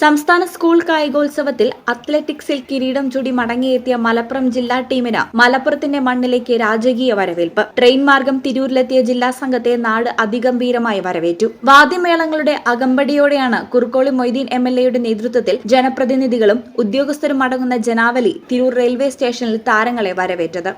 സംസ്ഥാന സ്കൂൾ കായികോത്സവത്തിൽ അത്ലറ്റിക്സിൽ കിരീടം ചൂടി മടങ്ങിയെത്തിയ മലപ്പുറം ജില്ലാ ടീമിന് മലപ്പുറത്തിന്റെ മണ്ണിലേക്ക് രാജകീയ വരവേൽപ്പ്. ട്രെയിൻ മാർഗം തിരൂരിലെത്തിയ ജില്ലാ സംഘത്തെ നാട് അതിഗംഭീരമായി വരവേറ്റു. വാദ്യമേളങ്ങളുടെ അകമ്പടിയോടെയാണ് കുറുക്കോളി മൊയ്തീൻ എം എൽ എയുടെ നേതൃത്വത്തിൽ ജനപ്രതിനിധികളും ഉദ്യോഗസ്ഥരും അടങ്ങുന്ന ജനാവലി തിരൂർ റെയിൽവേ സ്റ്റേഷനിൽ താരങ്ങളെ വരവേറ്റത്.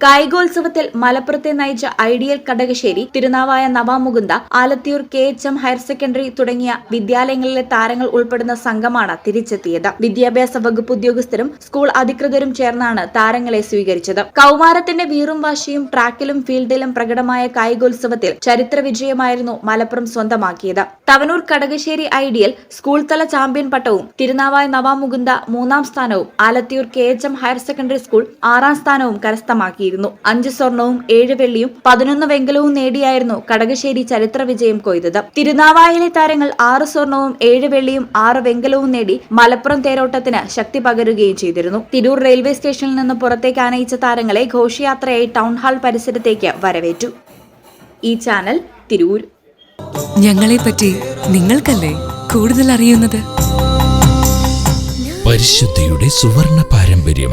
കായികോത്സവത്തിൽ മലപ്പുറത്തെ നയിച്ച ideal Kadakassery Thirunavaya Navamukunda Alathiyur K H M higher secondary തുടങ്ങിയ വിദ്യാലയങ്ങളിലെ താരങ്ങൾ ഉൾപ്പെടുന്ന സംഘമാണ് തിരിച്ചെത്തിയത്. വിദ്യാഭ്യാസ വകുപ്പ് ഉദ്യോഗസ്ഥരും സ്കൂൾ അധികൃതരും ചേർന്നാണ് താരങ്ങളെ സ്വീകരിച്ചത്. കൗമാരത്തിന്റെ വീറും വാശിയും ട്രാക്കിലും ഫീൽഡിലും പ്രകടമായ കായികോത്സവത്തിൽ ചരിത്ര വിജയമായിരുന്നു മലപ്പുറം സ്വന്തമാക്കിയത്. തവനൂർ കടകശ്ശേരി ഐഡിയൽ സ്കൂൾ തല ചാമ്പ്യൻ പട്ടവും തിരുനാവായ നവാമുകുന്ദ മൂന്നാം സ്ഥാനവും Alathiyur K H M higher secondary school ആറാം സ്ഥാനവും കരസ്ഥമാക്കിയിരുന്നു അഞ്ച് സ്വർണവും ഏഴ് വെള്ളിയും പതിനൊന്ന് വെങ്കലവും നേടിയായിരുന്നു കടകശ്ശേരി ചരിത്ര വിജയം കൊയ്തത്. തിരുനാവായിലെ താരങ്ങൾ ആറ് സ്വർണവും ഏഴ് വെള്ളിയും ആറ് വെങ്കലവും നേടി മലപ്പുറം തേരോട്ടത്തിന് ശക്തി പകരുകയും ചെയ്തിരുന്നു. തിരൂർ റെയിൽവേ സ്റ്റേഷനിൽ നിന്ന് പുറത്തേക്ക് ആനയിച്ച താരങ്ങളെ ഘോഷയാത്രയായി ടൗൺ ഹാൾ പരിസരത്തേക്ക് വരവേറ്റു. ഈ ചാനൽ തിരൂർ. ഞങ്ങളെ പറ്റി നിങ്ങൾക്കല്ലേ കൂടുതൽ അറിയുന്നത് പരിശുദ്ധിയുടെ സുവർണ പാരമ്പര്യം.